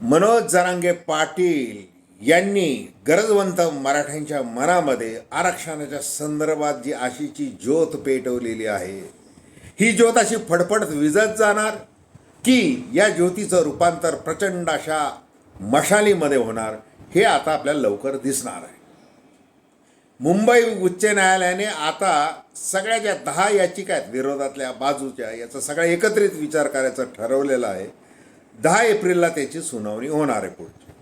मनोज जरांगे पाटील यांनी गरजवंत मराठ्यांच्या मनामध्ये आरक्षणाच्या संदर्भात जी आशीची ज्योत पेटवलेली आहे ही ज्योत अशी फडफडत विजत जाणार की या ज्योतीचं रूपांतर प्रचंड अशा मशालीमध्ये होणार हे आता आपल्याला लवकर दिसणार आहे. मुंबई उच्च न्यायालयाने आता सगळ्या ज्या दहा याचिका आहेत विरोधातल्या बाजूच्या याचा सगळा एकत्रित विचार करायचं ठरवलेलं आहे. दहा एप्रिलला त्याची सुनावणी होणार आहे पुढची.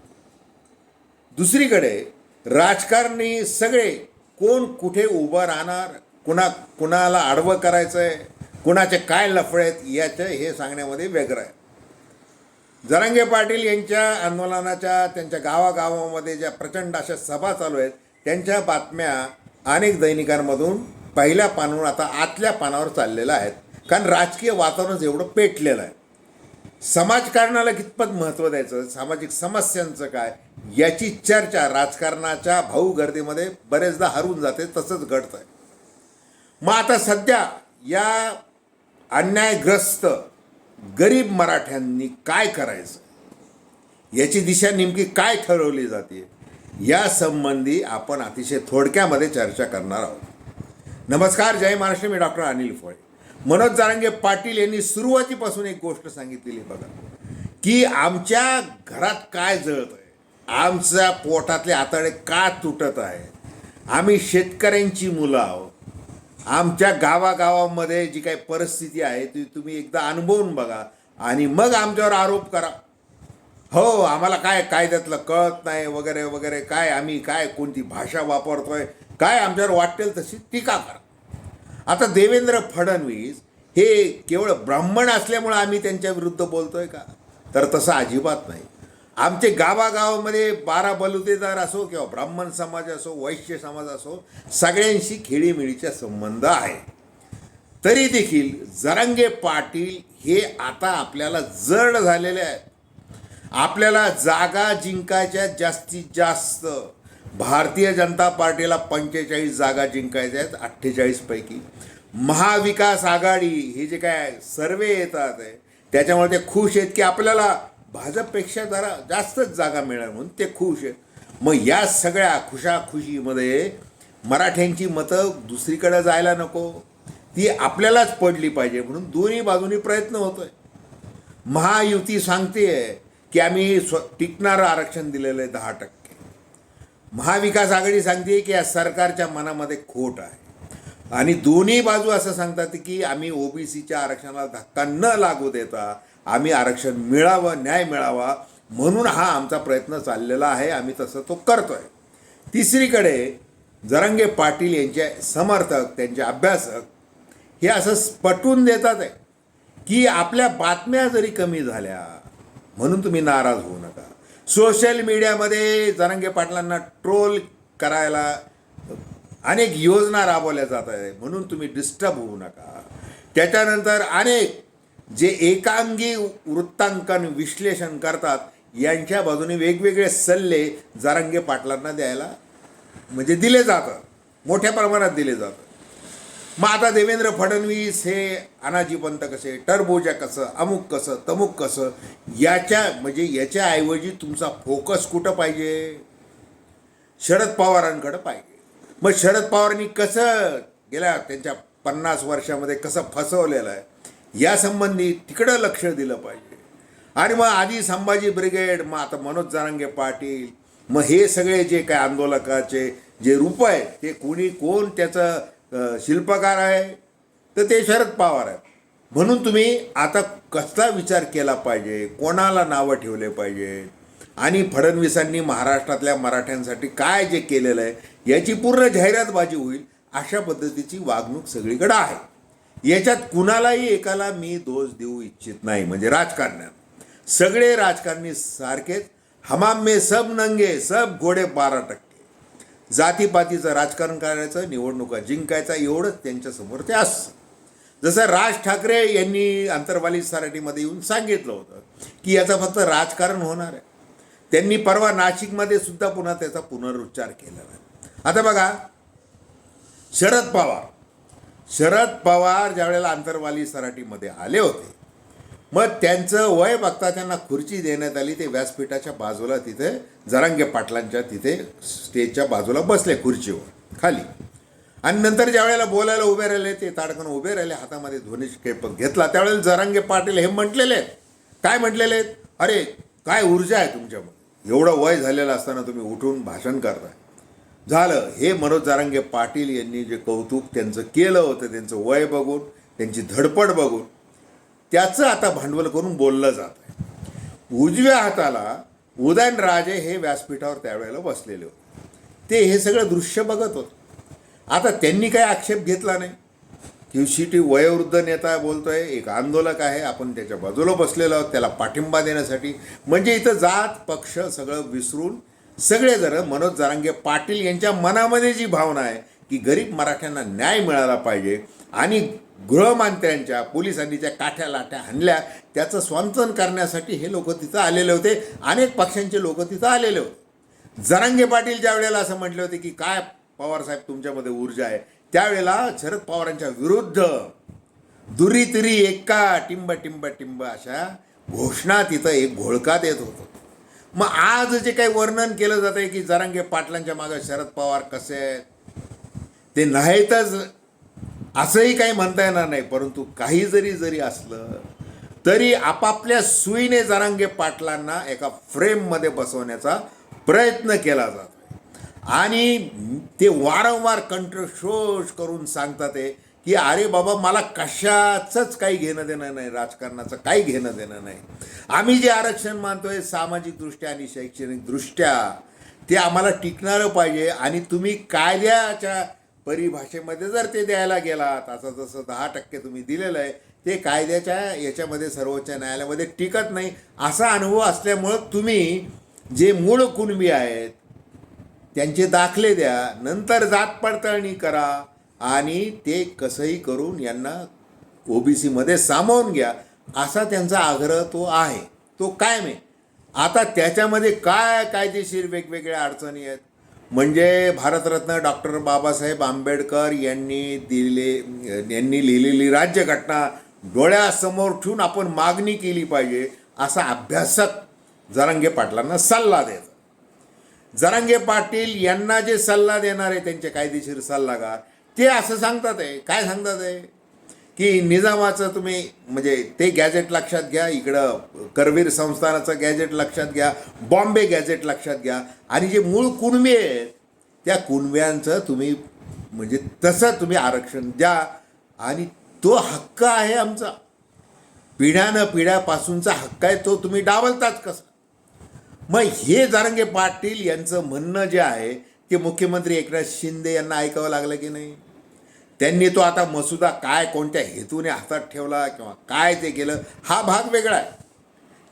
दुसरीकडे राजकारणी सगळे कोण कुठे उभं राहणार कुणा कुणाला आडवं करायचं आहे कुणाचे काय लफडे आहेत याचं हे सांगण्यामध्ये वेगळं आहे. जरांगे पाटील यांच्या आंदोलनाच्या त्यांच्या गावागावामध्ये ज्या प्रचंड अशा सभा चालू आहेत त्यांच्या बातम्या अनेक दैनिकांमधून पहिल्या पानावर आता आतल्या पानावर चाललेल्या आहेत. कारण राजकीय वातावरणच एवढं पेटलेलं आहे. समाजकारणाला कितपत महत्त्व द्यायचं? सामाजिक समस्यांचं काय? याची चर्चा राजकारणाच्या भाऊ गर्दीमध्ये बरेचदा हरवून जाते तसंच घडतं आहे मग आता सध्या या अन्यायग्रस्त गरीब मराठ्यांनी काय करायचं? याची दिशा नेमकी काय ठरवली जाते? या संबंधी आपण अतिशय थोडक्यामध्ये चर्चा करणार आहोत. नमस्कार जय महाराष्ट्र. मी डॉक्टर अनिल फळे. मनोज जारंगे पाटील यांनी सुरुवातीपासून एक गोष्ट सांगितलेली बघा की आमच्या घरात काय जळत आहे? आमच्या पोटातले आतडे का तुटत आहे आम्ही शेतकऱ्यांची मुलं आहोत. आमच्या गावागावामध्ये जी काही परिस्थिती आहे ती तुम्ही एकदा अनुभवून बघा आणि मग आमच्यावर आरोप करा. हो आम्हाला काय कायद्यातलं कळत नाही वगैरे वगैरे काय आम्ही काय कोणती भाषा वापरतोय काय आमच्यावर वाटेल तशी टीका करा. आता देवेंद्र फडणवीस हे केवळ ब्राह्मण असल्यामुळे आम्ही त्यांच्या विरुद्ध बोलतोय का? तर तसं अजिबात नाही. आमचे गावागावामध्ये बारा बलुतेदार असो किंवा ब्राह्मण समाज असो वैश्य समाज असो सगळ्यांशी खेळीमेळीचा संबंध आहे. तरी देखील जरांगे पाटील हे आता आपल्याला जड झालेले आहेत. आपल्याला जागा जिंकायच्या जास्तीत जास्त भारतीय जनता पार्टीला पंचेचाळीस जागा जिंकायच्या आहेत अठ्ठेचाळीसपैकी महाविकास आघाडी हे जे काय सर्वे येतात आहे त्याच्यामुळे ते खुश आहेत की आपल्याला भाजपपेक्षा जरा जास्तच जागा मिळणार म्हणून ते खुश आहेत. मग या सगळ्या खुशाखुशीमध्ये मराठ्यांची मतं दुसरीकडे जायला नको. ती आपल्यालाच पडली पाहिजे म्हणून दोन्ही बाजूनी प्रयत्न होतो आहे महायुती सांगते की आम्ही स्व टिकणारं आरक्षण दिलेलं आहे दहा टक्के. महाविकास आघाडी सांगते की या सरकारच्या मनामध्ये खोट आहे. आणि दोन्ही बाजू असं सांगतात की आम्ही ओबीसीच्या आरक्षणाला धक्का न लागू देता आम्ही आरक्षण मिळावं न्याय मिळावा म्हणून हा आमचा प्रयत्न चाललेला आहे. आम्ही तसं तो करतोय. तिसरीकडे जरंगे पाटील यांचे समर्थक त्यांचे अभ्यासक हे असं पटवून देतात आहे की आपल्या बातम्या जरी कमी झाल्या म्हणून तुम्ही नाराज होऊ नका. सोशल मीडियामध्ये जरांगे पाटलांना ट्रोल करायला अनेक योजना राबवल्या जात आहे म्हणून तुम्ही डिस्टर्ब होऊ नका. त्याच्यानंतर अनेक जे एकांगी वृत्तांकन विश्लेषण करतात यांच्या बाजूने वेगवेगळे सल्ले जरांगे पाटलांना द्यायला म्हणजे दिले जातात. मोठ्या प्रमाणात दिले जातात. मग आता देवेंद्र फडणवीस हे अनाजीपंत कसे टरबोजा कसं अमुक कसं तमुक कसं याच्या म्हणजे याच्याऐवजी तुमचा फोकस कुठं पाहिजे? शरद पवारांकडं पाहिजे. मग शरद पवारांनी कसं गेल्या त्यांच्या पन्नास वर्षामध्ये कसं फसवलेलं आहे यासंबंधी तिकडं लक्ष दिलं पाहिजे. आणि मग आधी संभाजी ब्रिगेड मग आता मनोज जारंगे पाटील मग हे सगळे जे काय आंदोलकाचे जे रूप आहे ते कोणी कोण त्याचं शिल्पकार आहे तर ते शरद पवार आहे म्हणून तुम्ही आता कसला विचार केला पाहिजे? कोणाला नावं ठेवले पाहिजे? आणि फडणवीसांनी महाराष्ट्रातल्या मराठ्यांसाठी काय जे केलेलं आहे याची पूर्ण जाहिरातबाजी होईल अशा पद्धतीची वागणूक सगळीकडे आहे. याच्यात कुणालाही एकाला मी दोष देऊ इच्छित नाही म्हणजे राजकारण्यात सगळे राजकारणी सारखेच हमाम मे सब नंगे सब घोडे बारा टक्के. जातीपातीचं राजकारण करायचं निवडणुका जिंकायचा एवढंच त्यांच्यासमोर ते असतं जसं राज ठाकरे यांनी आंतरवाली सराटीमध्ये येऊन सांगितलं होतं की याचं फक्त राजकारण होणार आहे. त्यांनी परवा नाशिकमध्ये सुद्धा पुन्हा त्याचा पुनरुच्चार केलेला आहे आता बघा शरद पवार. शरद पवार ज्यावेळेला अंतरवाली सराटीमध्ये आले होते मग त्यांचं वय बघता त्यांना खुर्ची देण्यात आली ते व्यासपीठाच्या बाजूला तिथे जरांगे पाटलांच्या तिथे स्टेजच्या बाजूला बसले खुर्चीवर खाली. आणि नंतर ज्या वेळेला बोलायला उभे राहिले ते ताडकन उभे राहिले हातामध्ये ध्वनिक्षेपक घेतला. त्यावेळेला जरांगे पाटील हे म्हटलेले आहेत. काय म्हटलेले आहेत? अरे काय ऊर्जा आहे तुमच्यामध्ये? एवढं वय झालेलं असताना तुम्ही उठून भाषण करताय. झालं. हे मनोज जारांगे पाटील यांनी जे कौतुक त्यांचं केलं होतं त्यांचं वय बघून त्यांची धडपड बघून त्याचं आता भांडवल करून बोललं जात आहे. उजव्या हाताला उदयनराजे हे व्यासपीठावर त्यावेळेला बसलेले होते. ते हे सगळं दृश्य बघत होते. आता त्यांनी काही आक्षेप घेतला नाही. क्यूसीटी वयोवृद्ध नेता बोलतोय एक आंदोलक आहे आपण त्याच्या बाजूला बसलेलो आहोत त्याला पाठिंबा देण्यासाठी. म्हणजे इथं जात पक्ष सगळं विसरून सगळेजण मनोज जारांगे पाटील यांच्या मनामध्ये जी भावना आहे की गरीब मराठ्यांना न्याय मिळाला पाहिजे आणि गृहमंत्र्यांच्या पोलिसांनी ज्या काठ्या लाठ्या हाणल्या. त्याचं स्वांतन करण्यासाठी हे लोक तिथं आलेले होते. अनेक पक्षांचे लोक तिथं आलेले होते. जरांगे पाटील ज्या वेळेला असं म्हटले होते की काय पवारसाहेब तुमच्यामध्ये ऊर्जा आहे? त्यावेळेला शरद पवारांच्या विरुद्ध दुरी तिरी एका टिंब टिंब टिंब अशा घोषणा तिथं एक घोळका देत होतं. मग आज जे काही वर्णन केलं जात आहे की जरांगे पाटलांच्या मागं शरद पवार कसे आहेत ते नाहीतच असंही काही म्हणता येणार नाही परंतु काही जरी जरी असलं तरी आपापल्या सुईने जरांगे पाटलांना एका फ्रेममध्ये बसवण्याचा प्रयत्न केला जातो. आणि ते वारंवार कंठशोष करून सांगतात आहे की अरे बाबा मला कशाचंच काही घेणं देणं नाही राजकारणाचं काही घेणं देणं नाही. आम्ही जे आरक्षण मानतोय सामाजिकदृष्ट्या आणि शैक्षणिकदृष्ट्या ते आम्हाला टिकणारं पाहिजे आणि तुम्ही कायद्याच्या परिभाषेमध्ये जर ते द्यायला गेलात असं जसं दहा टक्के तुम्ही दिलेलं आहे ते कायद्याच्या याच्यामध्ये सर्वोच्च न्यायालयामध्ये टिकत नाही. असा अनुभव असल्यामुळं तुम्ही जे मूळ कुणबी आहेत त्यांचे दाखले द्या नंतर जात पडताळणी करा आणि ते कसंही करून यांना ओबीसीमध्ये सामावून घ्या असा त्यांचा आग्रह तो आहे. तो कायम आहे. आता त्याच्यामध्ये काय कायदेशीर वेगवेगळ्या अडचणी आहेत? म्हणजे भारतरत्न डॉक्टर बाबासाहेब आंबेडकर यांनी दिले यांनी लिहिलेली राज्यघटना डोळ्यासमोर ठेवून आपण मागणी केली पाहिजे असा अभ्यासक जरांगे पाटलांना सल्ला देत. जरांगे पाटील यांना जे सल्ला देणार आहे त्यांचे कायदेशीर सल्लागार ते असं सांगतात आहे. काय सांगतात आहे? की निजामाचं तुम्ही म्हणजे ते गॅजेट लक्षात घ्या इकडं करवीर संस्थानाचं गॅजेट लक्षात घ्या बॉम्बे गॅजेट लक्षात घ्या. आणि जे मूळ कुणबे आहेत त्या कुणब्यांचं तुम्ही म्हणजे तसं तुम्ही आरक्षण द्या. आणि तो हक्क आहे आमचा. पिढ्यानं पिढ्यापासूनचा हक्क आहे तो तुम्ही डावलताच कसा? मग हे जारंगे पाटील यांचं म्हणणं जे आहे ते मुख्यमंत्री एकनाथ शिंदे यांना ऐकावं लागलं की नाही? त्यांनी तो आता मसुदा काय कोणत्या हेतूने हातात ठेवला किंवा काय ते केलं हा भाग वेगळा आहे.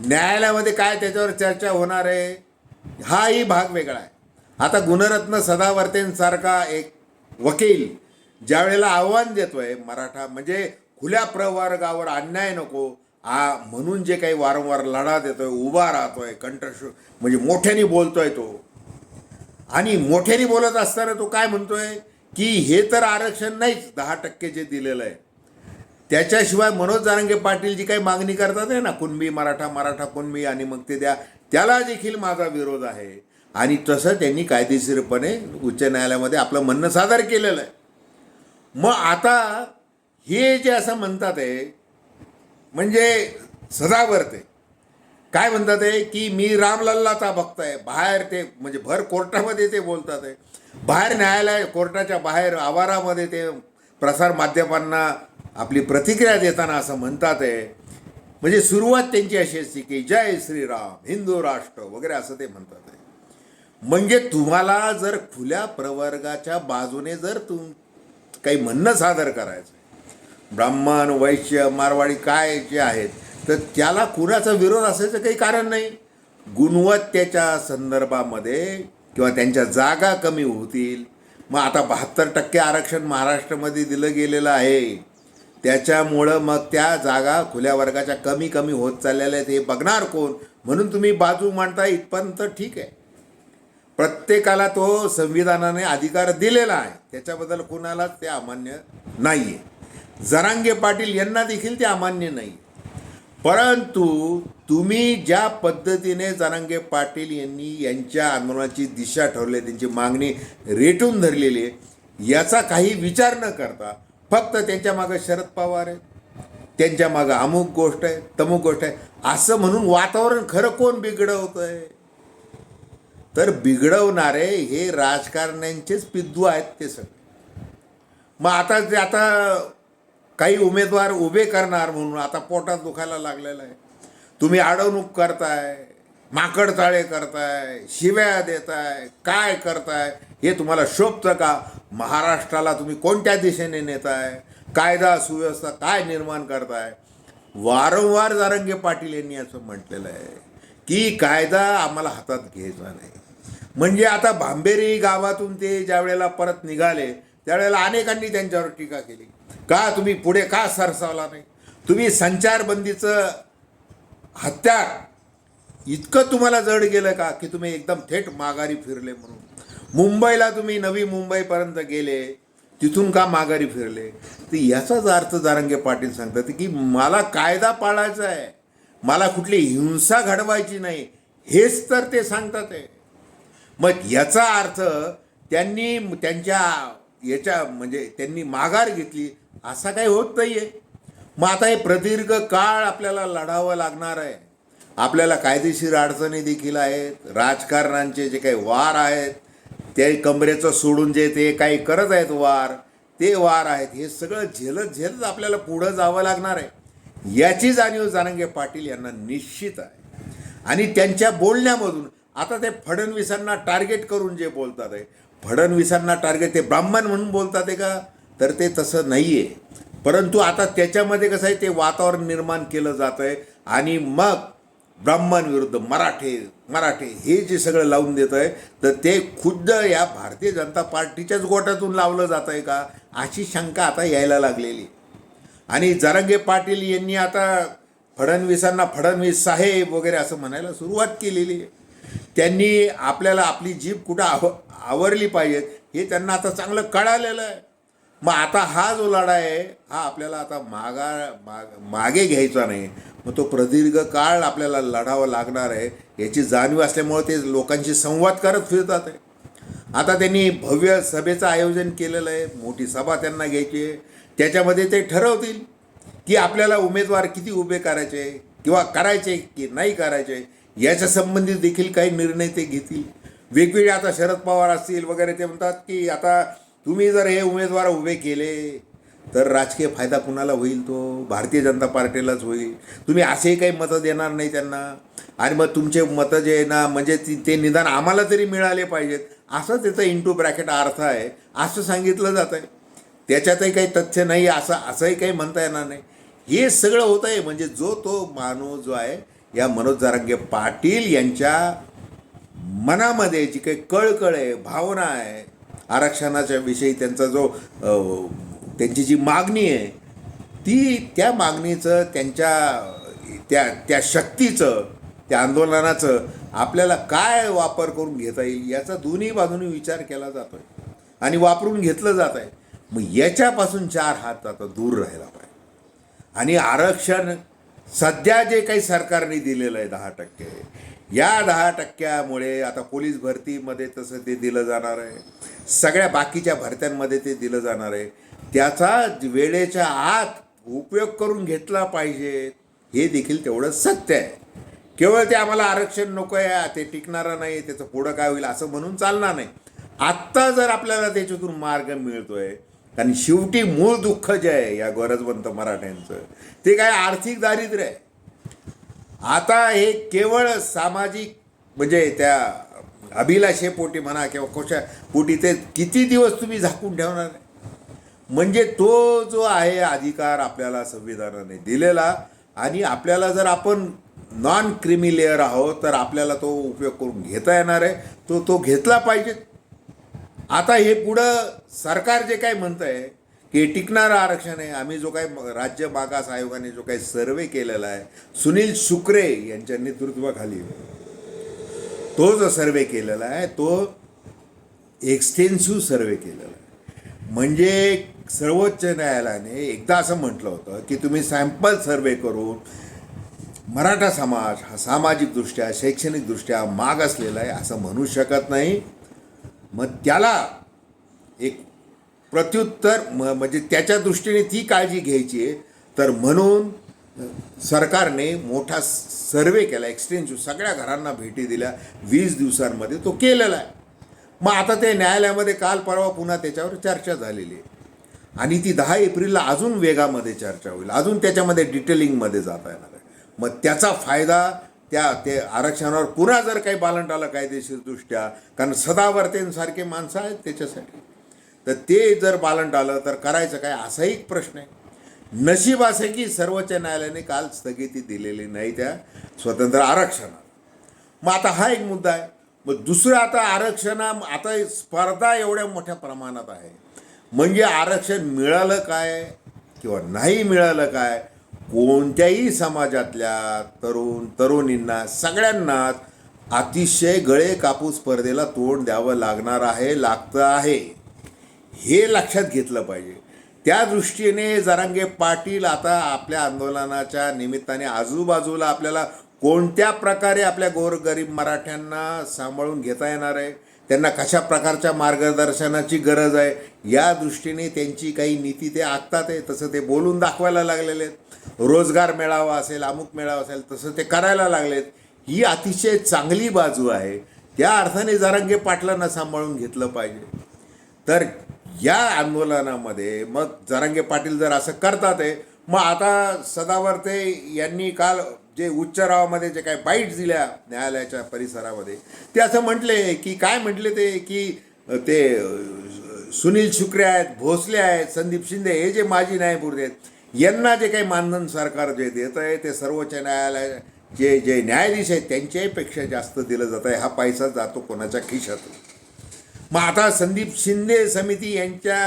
न्यायालयामध्ये काय त्याच्यावर चर्चा होणार आहे हाही भाग वेगळा आहे. आता गुणरत्न सदावर्तेंसारखा एक वकील ज्या वेळेला आव्हान देतोय मराठा म्हणजे खुल्या प्रवर्गावर अन्याय नको आ म्हणून जे काही वारंवार लढा देतोय उभा राहतोय कंठश म्हणजे मोठ्याने बोलतोय तो. आणि मोठ्याने बोलत असताना तो काय म्हणतोय? की हे तर आरक्षण नाहीच दहा टक्के जे दिलेलं आहे. त्याच्याशिवाय मनोज जारंगे पाटील जी काही मागणी करतात आहे ना कुणबी मराठा मराठा कुणबी आणि मग ते द्या त्याला देखील माझा विरोध आहे. आणि तसं त्यांनी कायदेशीरपणे उच्च न्यायालयामध्ये आपलं म्हणणं सादर केलेलं आहे. मग आता हे जे असं म्हणतात आहे म्हणजे सदावरते काय म्हणतात आहे की मी रामलल्लाचा भक्त आहे बाहेर ते म्हणजे भर कोर्टामध्ये ते बोलतात आहे. बाहेर न्यायालय कोर्टाच्या बाहेर आवारामध्ये ते प्रसार माध्यमांना आपली प्रतिक्रिया देताना असं म्हणतात आहे. म्हणजे सुरुवात त्यांची अशी असते की जय श्रीराम हिंदू राष्ट्र वगैरे असं ते म्हणतात आहे. म्हणजे तुम्हाला जर खुल्या प्रवर्गाच्या बाजूने जर तुम काही म्हणणं सादर करायचं ब्राह्मण वैश्य मारवाडी काय जे आहेत तर त्याला कुणाचा विरोध असायचं काही कारण नाही. गुणवत्तेच्या संदर्भामध्ये किंवा त्यांच्या जागा कमी होतील. मग आता बहात्तर टक्के आरक्षण महाराष्ट्रामध्ये दिलं गेलेलं आहे. त्याच्यामुळं मग त्या जागा खुल्या वर्गाच्या कमी कमी होत चाललेल्या आहेत. हे बघणार कोण? म्हणून तुम्ही बाजू मांडता इथपर्यंत ठीक आहे. प्रत्येकाला तो संविधानाने अधिकार दिलेला आहे. त्याच्याबद्दल कुणालाच ते अमान्य नाही आहे जरांगे पाटील यांना देखील ते अमान्य नाही परंतु तुम्ही ज्या पद्धतीने जनांगे पाटील यांनी यांच्या आंदोलनाची दिशा ठरवली त्यांची मागणी रेटून धरलेली आहे याचा काही विचार न करता फक्त त्यांच्या मागं शरद पवार आहेत त्यांच्या मागं अमुक गोष्ट आहे तमुक गोष्ट आहे असं म्हणून वातावरण खरं कोण बिघडवत आहे तर बिघडवणारे हे राजकारण्यांचेच पिद्दू आहेत ते सगळे. मग आता जे आता काही उमेदवार उभे करणार म्हणून आता पोटात दुखायला लागलेलं आहे. तुम्ही अडवणूक करताय माकडचाळे करताय शिव्या देताय काय करताय हे तुम्हाला शोभतं का? महाराष्ट्राला तुम्ही कोणत्या दिशेने नेताय? कायदा सुव्यवस्था काय निर्माण करताय? वारंवार जारंगे पाटील यांनी असं म्हटलेलं आहे की कायदा आम्हाला हातात घ्यायचा नाही. म्हणजे आता भांबेरी गावातून ते ज्यावेळेला परत निघाले त्यावेळेला अनेकांनी त्यांच्यावर टीका केली. का तुम्ही पुढे का सरसावला नाही? तुम्ही संचारबंदीचं हत्यार इतकं तुम्हाला जड गेलं का की तुम्ही एकदम थेट माघारी फिरले म्हणून? मुंबईला तुम्ही नवी मुंबईपर्यंत गेले तिथून का माघारी फिरले? तर याचाच अर्थ जारंगे पाटील सांगतात की मला कायदा पाळायचा आहे मला कुठली हिंसा घडवायची नाही हेच तर ते सांगतात आहे मग याचा अर्थ त्यांनी त्यांच्या याच्या म्हणजे त्यांनी माघार घेतली असा काही होत नाही आहे मग आता हे प्रदीर्घ काळ आपल्याला लढावं लागणार आहे. आपल्याला कायदेशीर अडचणी देखील आहेत. राजकारणांचे जे काही वार आहेत ते कमरेचं सोडून जे ते काही करत आहेत वार ते वार आहेत हे सगळं झेलत झेलत आपल्याला पुढं जावं लागणार आहे. याची जाणीव जानंगे पाटील यांना निश्चित आहे. आणि त्यांच्या बोलण्यामधून आता ते फडणवीसांना टार्गेट करून जे बोलतात आहे फडणवीसांना टार्गेट ते ब्राह्मण म्हणून बोलतात आहे का? तर ते तसं नाही आहे परंतु आता त्याच्यामध्ये कसं आहे ते वातावरण निर्माण केलं जात आहे आणि मग ब्राह्मण विरुद्ध मराठे मराठे हे जे सगळं लावून देत आहे तर ते खुद्द या भारतीय जनता पार्टीच्याच गोटातून लावलं जात आहे का? अशी शंका आता यायला लागलेली. आणि जरंगे पाटील यांनी आता फडणवीसांना फडणवीस साहेब वगैरे असं म्हणायला सुरुवात केलेली आहे. त्यांनी आपल्याला आपली जीभ कुठं आव आवरली पाहिजेत हे त्यांना आता चांगलं कळालेलं आहे. मग आता हा जो लढा आहे हा आपल्याला आता मागा माग मागे घ्यायचा नाही. मग तो प्रदीर्घ काळ आपल्याला लढावा लागणार आहे याची जाणीव असल्यामुळे ते लोकांशी संवाद करत फिरतात आहे. आता त्यांनी भव्य सभेचं आयोजन केलेलं आहे मोठी सभा त्यांना घ्यायची आहे. त्याच्यामध्ये ते ठरवतील की आपल्याला उमेदवार किती उभे करायचे किंवा करायचे की नाही करायचे याच्या संबंधित देखील काही निर्णय ते घेतील. वेगवेगळे आता शरद पवार असतील वगैरे ते म्हणतात की आता तुम्ही जर हे उमेदवार उभे केले तर राजकीय फायदा कुणाला होईल तो? भारतीय जनता पार्टीलाच होईल. तुम्ही असेही काही मतं देणार नाही त्यांना. आणि मग तुमचे मतं जे आहे ना म्हणजे ती ते निदान आम्हाला तरी मिळाले पाहिजेत. असं त्याचं इंटू ब्रॅकेट अर्थ आहे. असं सांगितलं जात आहे त्याच्यातही काही तथ्य नाही असं असंही काही म्हणता येणार नाही. हे सगळं होत आहे. म्हणजे जो तो माणूस जो आहे या मनोज जारंगे पाटील यांच्या मनामध्ये जी काही कळकळ आहे भावना आहे आरक्षणाच्या विषयी त्यांचा जो त्यांची जी मागणी आहे ती त्या मागणीचं त्यांच्या त्या त्या शक्तीचं त्या आंदोलनाचं आपल्याला काय वापर करून घेता येईल याचा दोन्ही बाजूनी विचार केला जातो आहे आणि वापरून घेतलं जात आहे. मग याच्यापासून चार हात आता दूर राहायला पाहिजे. आणि आरक्षण सध्या जे काही सरकारने दिलेलं आहे दहा टक्के या दहा टक्क्यामुळे आता पोलीस भरतीमध्ये तसं ते दिलं जाणार आहे. सगळ्या बाकीच्या भरत्यांमध्ये ते दिलं जाणार आहे. त्याचा वेळेच्या आत उपयोग करून घेतला पाहिजे. हे देखील तेवढं सत्य आहे. केवळ ते आम्हाला आरक्षण नको आहे ते टिकणारं नाही त्याचं पुढं काय होईल असं म्हणून चालणार नाही. आत्ता जर आपल्याला त्याच्यातून मार्ग मिळतोय आणि शेवटी मूळ दुःख जे आहे या गरजवंत मराठ्यांचं ते काय आर्थिक दारिद्र्य आहे? आता हे केवळ सामाजिक म्हणजे त्या अभिलाषेपोटी म्हणा किंवा कशा पोटी ते किती दिवस तुम्ही झाकून ठेवणार आहे? म्हणजे तो जो आहे अधिकार आपल्याला संविधानाने दिलेला आणि आपल्याला जर आपण नॉन क्रिमिलेअर आहोत तर आपल्याला तो उपयोग करून घेता येणार आहे तो तो घेतला पाहिजे आता हे पुढं सरकार जे काय म्हणतं आहे की टिकणारं आरक्षण आहे. आम्ही जो काही राज्य मागास आयोगाने जो काही सर्वे केलेला आहे सुनील शुक्रे यांच्या नेतृत्वाखाली तो जो सर्वे केलेला आहे तो एक्सटेन्सिव्ह सर्वे केलेला आहे. म्हणजे सर्वोच्च न्यायालयाने एकदा असं म्हटलं होतं की तुम्ही सॅम्पल सर्वे करून मराठा समाज हा सामाजिकदृष्ट्या शैक्षणिकदृष्ट्या मागासलेला आहे असं म्हणू शकत नाही. मग त्याला एक प्रत्युत्तर म म्हणजे त्याच्या दृष्टीने ती काळजी घ्यायची आहे. तर म्हणून सरकारने मोठा सर्वे केला एक्सटेन्सिव्ह सगळ्या घरांना भेटी दिल्या वीस दिवसांमध्ये तो केलेला आहे. मग आता ते न्यायालयामध्ये काल परवा पुन्हा त्याच्यावर चर्चा झालेली आहे. आणि ती दहा एप्रिलला अजून वेगामध्ये चर्चा होईल अजून त्याच्यामध्ये डिटेलिंगमध्ये जाता येणार आहे. मग त्याचा फायदा त्या ते आरक्षणावर पुन्हा जर काही बालंट आलं कायदेशीरदृष्ट्या कारण सदावर्तेंसारखे माणसं आहेत त्याच्यासाठी. तर ते जर बालंट आलं तर करायचं काय? असाही एक प्रश्न आहे. नशीब असे की सर्वोच्च न्यायालयाने काल स्थगिती दिलेली नाही त्या स्वतंत्र आरक्षणाला मग आता हा एक मुद्दा आहे. मग दुसरं आता आरक्षणा आता स्पर्धा एवढ्या मोठ्या प्रमाणात आहे. म्हणजे आरक्षण मिळालं काय किंवा नाही मिळालं काय? कोणत्याही समाजातल्या तरुण तरुणींना सगळ्यांनाच अतिशय गळे कापूस स्पर्धेला तोंड द्यावं लागणार आहे लागतं आहे. हे लक्षात घेतलं पाहिजे. त्या दृष्टीने जरांगे पाटील आता आपल्या आंदोलनाच्या निमित्ताने आजूबाजूला आपल्याला कोणत्या प्रकारे आपल्या गोरगरीब मराठ्यांना सांभाळून घेता येणार आहे त्यांना कशा प्रकारच्या मार्गदर्शनाची गरज आहे या दृष्टीने त्यांची काही नीती ते आखतात आहे तसं ते बोलून दाखवायला लागलेले आहेत. रोजगार मेळावा असेल अमुक मेळावा असेल तसं ते करायला लागलेत ही अतिशय चांगली बाजू आहे. त्या अर्थाने जरांगे पाटलांना सांभाळून घेतलं पाहिजे. तर या आंदोलनामध्ये मग जरांगे पाटील जर असं करतात आहे मग आता सदावर्ते यांनी काल जे उच्चारावामध्ये जे काही बाईट दिल्या न्यायालयाच्या परिसरामध्ये ते असं म्हटले की काय म्हटले ते की ते सुनील शुक्रे आहेत भोसले आहेत संदीप शिंदे हे जे माजी न्यायमूर्ती आहेत यांना जे काही मानधन सरकार जे देत आहे ते सर्वोच्च न्यायालय जे जे न्यायाधीश आहेत त्यांच्याहीपेक्षा जास्त दिलं जात आहे हा पैसा जातो कोणाच्या खिशातून? मग आता संदीप शिंदे समिती यांच्या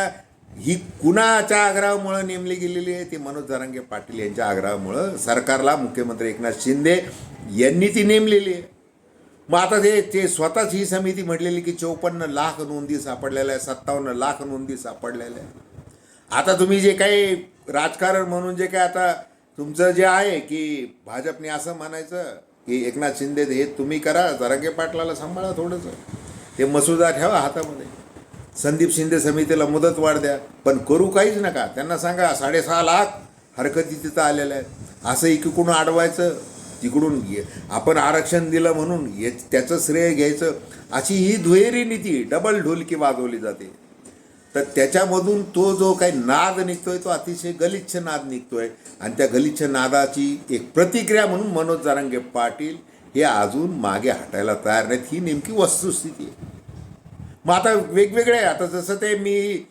ही कुणाच्या आग्रहामुळं नेमली गेलेली आहे ती मनोज जरांगे पाटील यांच्या आग्रहामुळं सरकारला मुख्यमंत्री एकनाथ शिंदे यांनी ती नेमलेली आहे. मग आता ते ते स्वतःच ही समिती म्हटलेली की चौपन्न लाख नोंदी सापडलेल्या आहे सत्तावन्न लाख नोंदी सापडलेल्या आहे आता तुम्ही जे काही राजकारण म्हणून जे काय आता तुमचं जे आहे की भाजपने असं म्हणायचं की एकनाथ शिंदे हे तुम्ही करा जरांगे पाटलाला सांभाळा थोडंसं. ते मसुदा ठेवा हातामध्ये. संदीप शिंदे समितीला मुदत वाढ द्या पण करू काहीच नका. त्यांना सांगा साडेसहा लाख हरकती तिथं आलेल्या आहेत. असं इकडून अडवायचं तिकडून घे. आपण आरक्षण दिलं म्हणून ये त्याचं श्रेय घ्यायचं. अशी ही दुहेरी नीती डबल ढोलकी वाजवली जाते. तर त्याच्यामधून तो जो काही नाद निघतोय तो अतिशय गलिच्छ नाद निघतोय. आणि त्या गलिच्छ नादाची एक प्रतिक्रिया म्हणून मनोज जारंगे पाटील हे अजून मागे हटायला तयार नाहीत. ही नेमकी वस्तुस्थिती आहे. मग आता वेगवेगळे आहे. आता जसं ते मी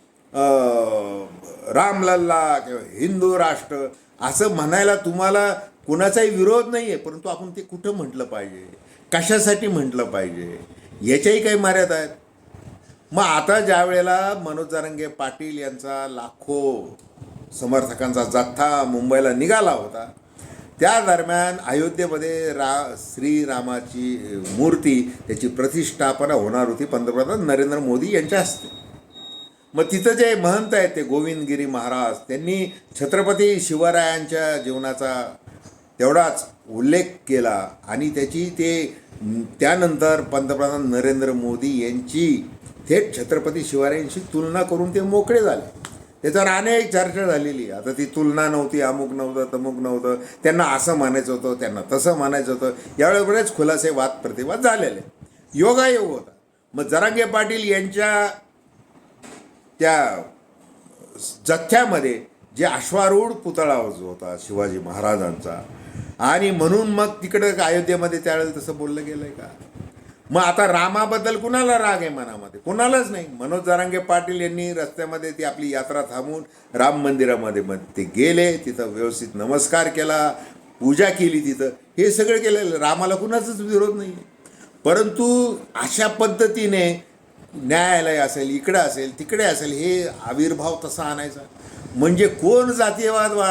रामलल्ला किंवा हिंदू राष्ट्र असं म्हणायला तुम्हाला कुणाचाही विरोध नाही आहे परंतु आपण ते कुठं म्हटलं पाहिजे? कशासाठी म्हटलं पाहिजे? याच्याही काही मर्यादा आहेत. मग आता ज्या वेळेला मनोज जारंगे पाटील यांचा लाखो समर्थकांचा जथ्था मुंबईला निघाला होता त्या दरम्यान अयोध्येमध्ये रा श्रीरामाची मूर्ती त्याची प्रतिष्ठापना होणार होती पंतप्रधान नरेंद्र मोदी यांच्या हस्ते. मग तिथं जे महंत आहेत ते गोविंदगिरी महाराज त्यांनी छत्रपती शिवरायांच्या जीवनाचा तेवढाच उल्लेख केला आणि त्याची ते त्यानंतर पंतप्रधान नरेंद्र मोदी यांची थेट छत्रपती शिवरायांशी तुलना करून ते मोकळे झाले. त्याच्यावर अनेक चर्चा झालेली. आता ती तुलना नव्हती अमुक नव्हतं तमुक नव्हतं. त्यांना असं म्हणायचं होतं त्यांना तसं म्हणायचं होतं. यावेळी बरेच खुलासे वाद प्रतिवाद झालेले. योगायोग होता. मग जरांगे पाटील यांच्या त्या जथ्यामध्ये जे अश्वारूढ पुतळा जो होता शिवाजी महाराजांचा आणि म्हणून मग तिकडं अयोध्येमध्ये त्यावेळेला तसं बोललं गेलंय का? मग आता रामाबद्दल कुणाला राग आहे मनामध्ये? कुणालाच नाही. मनोज जरांगे पाटील यांनी रस्त्यामध्ये ती आपली यात्रा थांबून राम मंदिरामध्ये मग ते गेले तिथं व्यवस्थित नमस्कार केला पूजा केली तिथं. हे सगळं केलेलं रामाला कुणाचाच विरोध नाही परंतु अशा पद्धतीने न्यायालय असेल इकडं असेल तिकडे असेल हे आविर्भाव तसा आणायचा. म्हणजे कोण जातीयवाद वा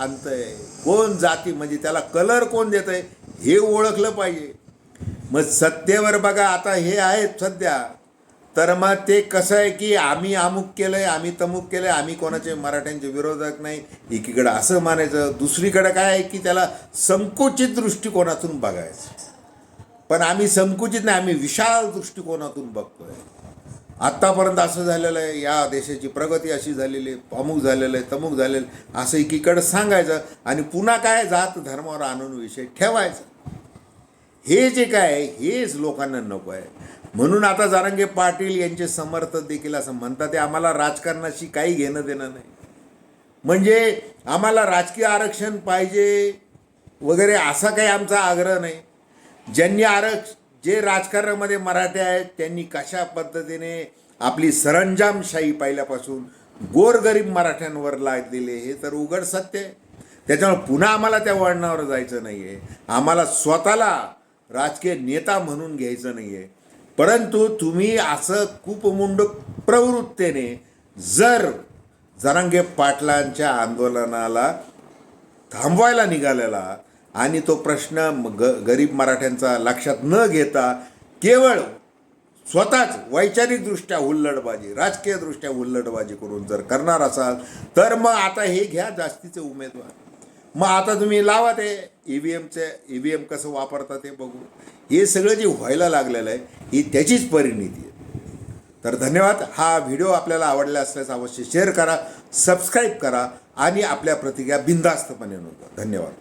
आणतंय? कोण जाती म्हणजे त्याला कलर कोण देत आहे हे ओळखलं पाहिजे. मग सत्तेवर बघा आता हे आहेत सध्या. तर मग ते कसं आहे की आम्ही अमुक केलंय आम्ही तमुक केलंय आम्ही कोणाचे मराठ्यांचे विरोधक नाही एकीकडं असं मानायचं. दुसरीकडं काय आहे की त्याला संकुचित दृष्टिकोनातून बघायचं. पण आम्ही संकुचित नाही आम्ही विशाल दृष्टिकोनातून बघतोय. आत्तापर्यंत असं झालेलं आहे या देशाची प्रगती अशी झालेली आहे अमुक झालेलं आहे तमुक झालेलं आहे, असं एकीकडं सांगायचं आणि पुन्हा काय जात धर्मावर आणून विषय ठेवायचा. हे जे काय हेच लोकांना नको आहे. म्हणून आता जारंगे पाटील यांचे समर्थक देखील असं म्हणतात ते आम्हाला राजकारणाशी काही घेणं देणं नाही. म्हणजे आम्हाला राजकीय आरक्षण पाहिजे वगैरे असा काही आमचा आग्रह नाही. ज्यांनी आरक्ष जे राजकारणामध्ये मराठे आहेत त्यांनी कशा पद्धतीने आपली सरंजामशाही पहिल्यापासून गोरगरीब मराठ्यांवर लादलेले हे तर उघड सत्य आहे. त्याच्यामुळे पुन्हा आम्हाला त्या वळणावर जायचं नाही आहे आम्हाला स्वतःला राजकीय नेता म्हणून घ्यायचं नाही आहे परंतु तुम्ही असं कुपमुंड प्रवृत्तीने जर जरांगे पाटलांच्या आंदोलनाला थांबवायला निघालेला आणि तो प्रश्न ग गरीब मराठ्यांचा लक्षात न घेता केवळ स्वतःच वैचारिकदृष्ट्या हुल्लडबाजी राजकीयदृष्ट्या हुल्लडबाजी करून जर करणार असाल तर मग आता हे घ्या जास्तीचे उमेदवार. मग आता तुम्ही लावा ते ई व्ही एमचे ई व्ही एम कसं वापरता ते बघू. हे सगळं जे व्हायला लागलेलं आहे ही त्याचीच परिणिती आहे. तर धन्यवाद. हा व्हिडिओ आपल्याला आवडला असल्यास अवश्य शेअर करा सबस्क्राईब करा आणि आपल्या प्रतिक्रिया बिनधास्तपणे नोंदवा. धन्यवाद.